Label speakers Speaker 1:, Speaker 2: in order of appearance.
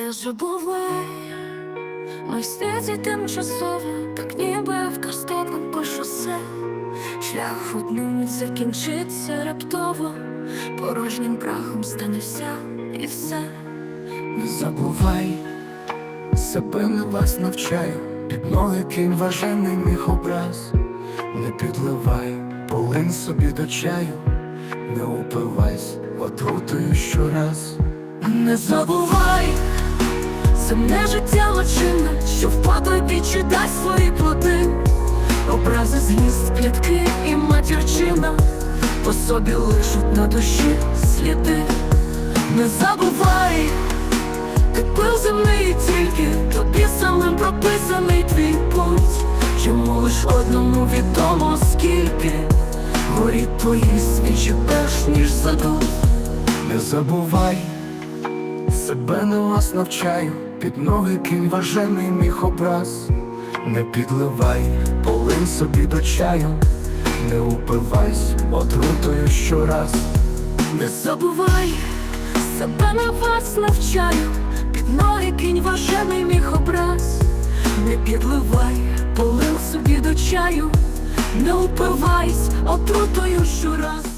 Speaker 1: Не забувай, ми світі тимчасово, так ніби автостопом по шосе. Шлях одним закінчиться раптово, порожнім прахом стане вся і все.
Speaker 2: Не забувай, себе не вас навчаю, під ноги кинь важений міг образ, не підливай, полин собі до чаю, не упивайсь отрутою щораз.
Speaker 1: Не забувай, земне життя лочинне, що впадло пічі дасть свої плоди. Образи злість, плітки і матірчина по собі лишуть на душі сліди. Не забувай, ти пил земний тільки тобі самим прописаний твій путь. Чому лиш одному відомо скільки горіть твої свічі перш ніж задуть.
Speaker 2: Не забувай, себе не вас навчаю, під ноги кинь важений міг образ, не підливай, полин собі до чаю, не упивайсь отрутою щораз.
Speaker 1: Не забувай, себе на вас навчаю, під ноги кинь важений міг образ, не підливай, полив собі до чаю, не упивайсь отрутою щораз.